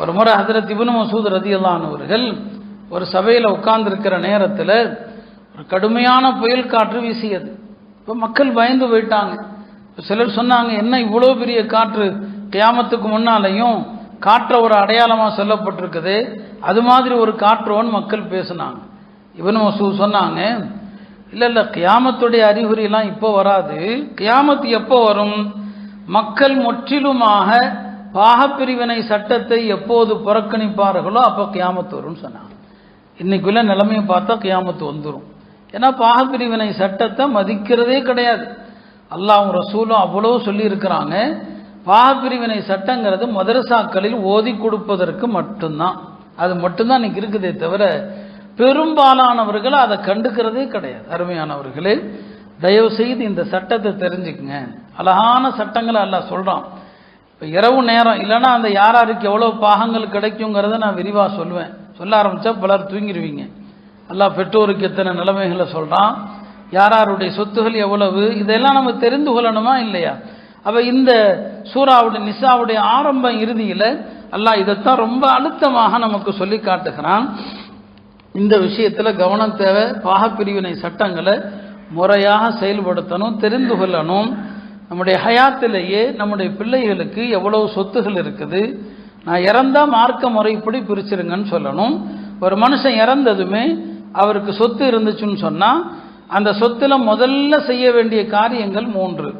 ஒரு முறை ஹசரத் இபுன் மசூத் ரதியல்லானவர்கள் ஒரு சபையில் உட்கார்ந்துருக்கிற நேரத்தில் ஒரு கடுமையான புயல் காற்று வீசியது. இப்போ மக்கள் பயந்து போயிட்டாங்க. சிலர் சொன்னாங்க என்ன இவ்வளோ பெரிய காற்று? கியாமத்துக்கு முன்னாலையும் காற்றை ஒரு அடையாளமாக சொல்லப்பட்டிருக்குது. அது மாதிரி ஒரு காற்றோன்னு மக்கள் பேசினாங்க. இவன் மசூத் சொன்னாங்க இல்லை இல்லை கியாமத்துடைய அறிகுறியெல்லாம் இப்போ வராது. கியாமத்து எப்போ வரும்? மக்கள் முற்றிலுமாக பாகப்பிரிவினை சட்டத்தை எப்போது புறக்கணிப்பார்களோ அப்போ கியாமத்து வரும்னு சொன்னாங்க. இன்னைக்குள்ள நிலைமையை பார்த்தா கியாமத்து வந்துடும் ஏன்னா பாகப்பிரிவினை சட்டத்தை மதிக்கிறதே கிடையாது. அல்லாவும் ரசூலும் அவ்வளோ சொல்லியிருக்கிறாங்க. பாகப்பிரிவினை சட்டங்கிறது மதரசாக்களில் ஓதி கொடுப்பதற்கு மட்டும்தான். அது மட்டும்தான் இன்னைக்கு இருக்குதே தவிர பெரும்பாலானவர்கள் அதை கண்டுக்கிறதே கிடையாது. அருமையானவர்களே தயவு செய்து இந்த சட்டத்தை தெரிஞ்சுக்குங்க. அழகான சட்டங்களை எல்லாம் சொல்கிறான் இப்போ இரவு நேரம் இல்லைன்னா அந்த யார் யாருக்கு எவ்வளோ பாகங்கள் கிடைக்குங்கிறத நான் விரிவாக சொல்லுவேன் சொல்ல ஆரம்பித்தா பலர் தூங்கிடுவீங்க எல்லா பெற்றோருக்கு எத்தனை நிலைமைகளை சொல்கிறான் யார் யாருடைய சொத்துகள் எவ்வளவு இதெல்லாம் நம்ம தெரிந்து கொள்ளணுமா இல்லையா? அப்போ இந்த சூறாவுடைய நிசாவுடைய ஆரம்ப இறுதியில் அல்லாஹ் இதைத்தான் ரொம்ப அழுத்தமாக நமக்கு சொல்லி காட்டுகிறான். இந்த விஷயத்தில் கவனம் தேவை பாகப்பிரிவினை சட்டங்களை முறையாக செயல்படுத்தணும் தெரிந்து கொள்ளணும். நம்முடைய ஹயாத்திலேயே நம்முடைய பிள்ளைகளுக்கு எவ்வளவு சொத்துகள் இருக்குது? நான் இறந்தால் மார்க்க முறைப்படி பிரிச்சிருங்கன்னு சொல்லணும். ஒரு மனுஷன் இறந்ததுமே அவருக்கு சொத்து இருந்துச்சுன்னு சொன்னால் அந்த சொத்துல முதல்ல செய்ய வேண்டிய காரியங்கள் மூன்று.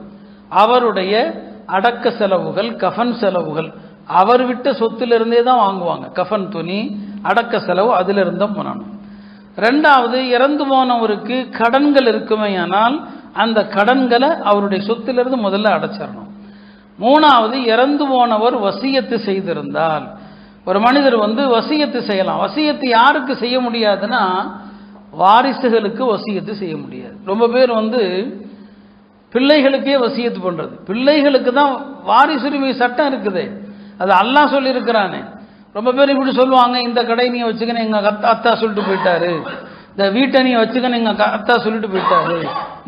அவருடைய அடக்க செலவுகள் கஃன் செலவுகள். அவர் விட்ட சொத்திலிருந்தே தான் வாங்குவாங்க. கஃன் துணி அடக்க செலவு அதிலிருந்தும் பண்ணணும். ரெண்டாவது இறந்து போனவருக்கு கடன்கள் இருக்குமே ஆனால் அந்த கடன்களை அவருடைய சொத்திலிருந்து முதல்ல அடைச்சிடணும் மூணாவது இறந்து போனவர் வசியத்து செய்திருந்தால். ஒரு மனிதர் வந்து வசியத்து செய்யலாம். வசியத்து யாருக்கு செய்ய முடியாதுன்னா வாரிசுகளுக்கு வசியத்து செய்ய முடியாது. ரொம்ப பேர் வந்து பிள்ளைகளுக்கே வசியத்து பண்ணுறது பிள்ளைகளுக்கு தான் வாரிசுரிமை சட்டம் இருக்குது. அது அல்லாஹ் சொல்லியிருக்கிறானே. ரொம்ப பேர் இப்படி சொல்லுவாங்க இந்த கடை நீ வச்சுக்கணும் எங்கள் அத்தா சொல்லிட்டு போயிட்டாரு. இந்த வீட்டை நீ வச்சுக்கன்னு நீங்கள் கரெக்டாக சொல்லிட்டு போயிட்டாரு.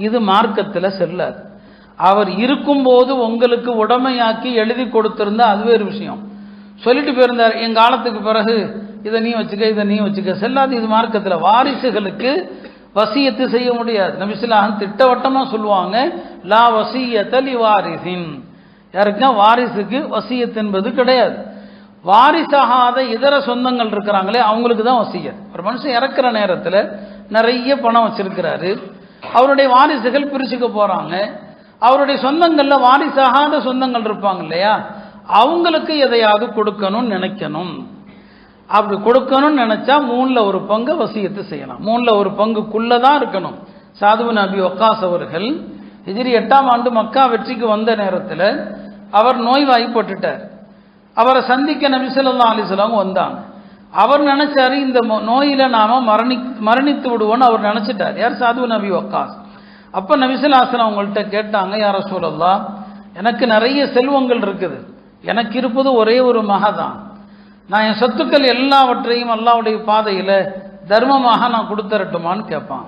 இது மார்க்கத்தில் செல்லாது. அவர் இருக்கும்போது உங்களுக்கு உடமையாக்கி எழுதி கொடுத்திருந்தா அது வேறு விஷயம். சொல்லிட்டு போயிருந்தார் என் காலத்துக்கு பிறகு இதை நீ வச்சுக்க இதை நீ வச்சுக்க. செல்லாது இது மார்க்கத்தில். வாரிசுகளுக்கு வசியத்து செய்ய முடியாது. நபிசுல்லாஹன் திட்டவட்டமாக சொல்லுவாங்க லா வசியத்த லி வாரிசின் யாருக்குன்னா வாரிசுக்கு வசியத்து என்பது கிடையாது. வாரிசாகாத இதர சொந்தங்கள் இருக்கிறாங்களே அவங்களுக்கு தான் வசியத். ஒரு மனுஷன் இறக்குற நேரத்தில் நிறைய பணம் வச்சிருக்கிறாரு. அவருடைய வாரிசுகள் பிரிச்சுக்க போகிறாங்க அவருடைய சொந்தங்களில் வாரிசாகாத சொந்தங்கள் இருப்பாங்க இல்லையா? அவங்களுக்கு எதையாவது கொடுக்கணும்னு நினைக்கணும். அப்படி கொடுக்கணும்னு நினச்சா மூணில் ஒரு பங்கு வசியத்தை செய்யலாம். மூணில் ஒரு பங்குக்குள்ளே தான் இருக்கணும். சாதுவு நபி ஒக்காஸ் அவர்கள் ஹிஜ்ரி எட்டாம் ஆண்டு மக்கா வெற்றிக்கு வந்த நேரத்தில் அவர் நோய்வாய்ப்பட்டுட்டார். அவரை சந்திக்க நபிசல்லா ஸல்லல்லாஹு வந்தாங்க. அவர் நினைச்சாரு இந்த மோ- நோயில நாம மரணி மரணித்து விடுவோன்னு அவர் நினைச்சிட்டார். யார்? சாது நபி ஒக்காஸ் அப்ப நபிசுல்லாசலம் அவங்கள்ட்ட கேட்டாங்க யார சொல்லலாம் எனக்கு நிறைய செல்வங்கள் இருக்குது. எனக்கு இருப்பது ஒரே ஒரு மக தான். நான் என் சொத்துக்கள் எல்லாவற்றையும் அல்லாவுடைய பாதையில தர்மமாக நான் கொடுத்துரட்டுமான்னு கேட்பான்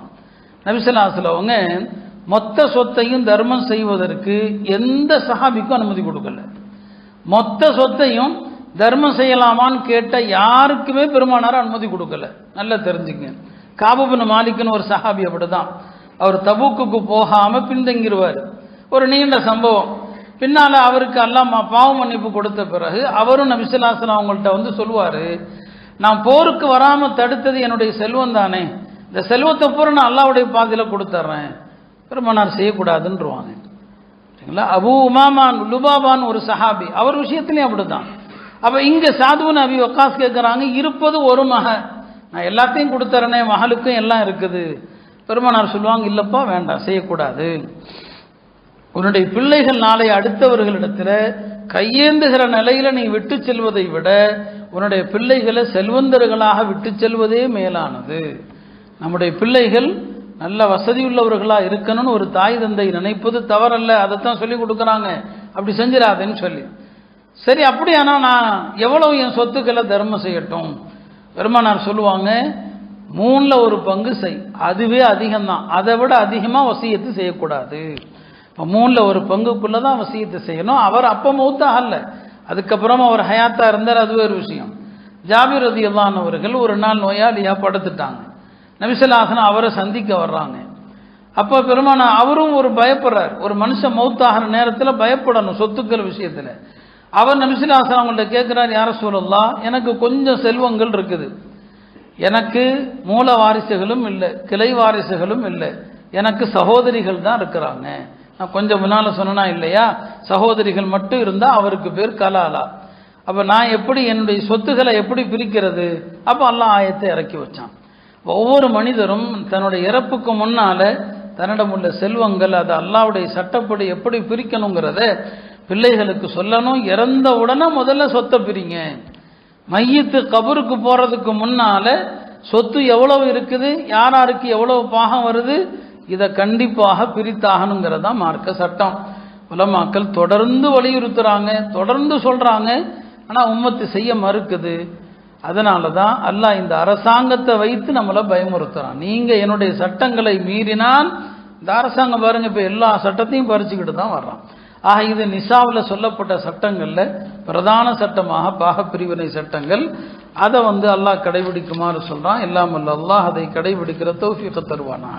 நபிசுல்லாசலம் அவங்க மொத்த சொத்தையும் தர்மம் செய்வதற்கு எந்த சஹாபிக்கும் அனுமதி கொடுக்கல. மொத்த சொத்தையும் தர்மம் செய்யலாமான்னு கேட்ட யாருக்குமே பெருமானார் அனுமதி கொடுக்கல. நல்லா தெரிஞ்சுக்கங்க காபுபின் மாலிக்குன்னு ஒரு சஹாபி அப்படிதான். அவர் தபூக்குக்கு போகாமல் பின்தங்கிடுவார் ஒரு நீண்ட சம்பவம். பின்னால் அவருக்கு எல்லாம் பாவ மன்னிப்பு கொடுத்த பிறகு அவரும் நபிசுல்லாசன் அவங்கள்ட்ட வந்து சொல்லுவார் நான் போருக்கு வராமல் தடுத்தது என்னுடைய செல்வம் தானே. இந்த செல்வத்தை பூரா நான் அல்லாவுடைய பாதையில் கொடுத்துட்றேன் பெருமானார் செய்யக்கூடாதுன்றவாங்க. சரிங்களா அபு உமாமான் லுபாபான் ஒரு சஹாபி. அவர் விஷயத்துலையும் அப்படிதான் அப்போ இங்கே சாதுவன் அபி ஒக்காஸ் கேட்குறாங்க இருப்பது ஒரு மக. நான் எல்லாத்தையும் கொடுத்துறேனே மகளுக்கும் எல்லாம் இருக்குது. பெருமானார் சொல்லுவாங்க இல்லைப்பா வேண்டாம் செய்யக்கூடாது. உன்னுடைய பிள்ளைகள் நாளை அடுத்தவர்களிடத்தில் கையேந்துகிற நிலையில் நீ விட்டு செல்வதை விட உன்னுடைய பிள்ளைகளை செல்வந்தர்களாக விட்டு செல்வதே மேலானது. நம்முடைய பிள்ளைகள் நல்ல வசதியுள்ளவர்களா இருக்கணும்னு ஒரு தாய் தந்தை நினைப்பது தவறல்ல அதைத்தான் சொல்லி கொடுக்குறாங்க. அப்படி செஞ்சிடாதேன்னு சொல்லி. சரி அப்படியானா நான் எவ்வளவு என் சொத்துக்களை தர்மம் செய்யட்டும்? பெருமானார் சொல்லுவாங்க மூணில் ஒரு பங்கு செய். அதுவே அதிகம்தான். அதை விட அதிகமாக வசியத்து செய்யக்கூடாது. இப்போ மூணில் ஒரு பங்குக்குள்ளே தான் வசியத்தை செய்யணும். அவர் அப்போ மூத்த அல்ல. அதுக்கப்புறம் அவர் ஹயாத்தாக இருந்தார் அது ஒரு விஷயம். ஜாபிர் ரதி அவர்கள் ஒரு நாள் நோயாளியாக படுத்துட்டாங்க. நபிசல்லாசனம் அவரை சந்திக்க வர்றாங்க. அப்போ பெருமான அவரும் ஒரு பயப்படுறார். ஒரு மனுஷன் மௌத்தாகிற நேரத்தில் பயப்படணும் சொத்துக்கள் விஷயத்தில். அவர் நபிசிலாசன் அவங்கள்ட்ட கேட்குறார் யார சொல்லலாம் எனக்கு கொஞ்சம் செல்வங்கள் இருக்குது. எனக்கு மூல வாரிசுகளும் இல்லை கிளை வாரிசுகளும் இல்லை. எனக்கு சகோதரிகள் தான் இருக்கிறாங்க. நான் கொஞ்சம் முன்னால் சொன்னா இல்லையா? சகோதரிகள் மட்டும் இருந்தால் அவருக்கு பேர் கலாலா. அப்போ நான் எப்படி என்னுடைய சொத்துக்களை எப்படி பிரிக்கிறது? அப்போ எல்லாம் ஆயத்தை இறக்கி வச்சான். ஒவ்வொரு மனிதரும் தன்னுடைய இறப்புக்கு முன்னால தன்னிடம் உள்ள செல்வங்கள் அது அல்லாவுடைய சட்டப்படி எப்படி பிரிக்கணுங்கிறத பிள்ளைகளுக்கு சொல்லணும். இறந்த உடனே முதல்ல சொத்தை பிரிங்க. மையத்து கபருக்கு போகிறதுக்கு முன்னால சொத்து எவ்வளவு இருக்குது யார் யாருக்கு எவ்வளவு பாகம் வருது இதை கண்டிப்பாக பிரித்தாகணுங்கிறதா மார்க்க சட்டம். உலமாக்கள் தொடர்ந்து வலியுறுத்துறாங்க தொடர்ந்து சொல்றாங்க ஆனால் உம்மத்து செய்ய மறுக்குது. அதனால தான் அல்லாஹ் இந்த அரசாங்கத்தை வைத்து நம்மளை பயமுறுத்துறான். நீங்க என்னுடைய சட்டங்களை மீறினால் இந்த அரசாங்கம் பாருங்க இப்போ எல்லா சட்டத்தையும் பறிச்சுக்கிட்டு தான் வர்றான். ஆக இது நிசாவில் சொல்லப்பட்ட சட்டங்களில் பிரதான சட்டமாக பாகப்பிரிவினை சட்டங்கள். அதை வந்து அல்லாஹ் கடைபிடிக்குமாறு சொல்கிறான் இல்லாமல் அல்லாஹ் அதை கடைபிடிக்கிற தௌஃபியத்தை தருவானா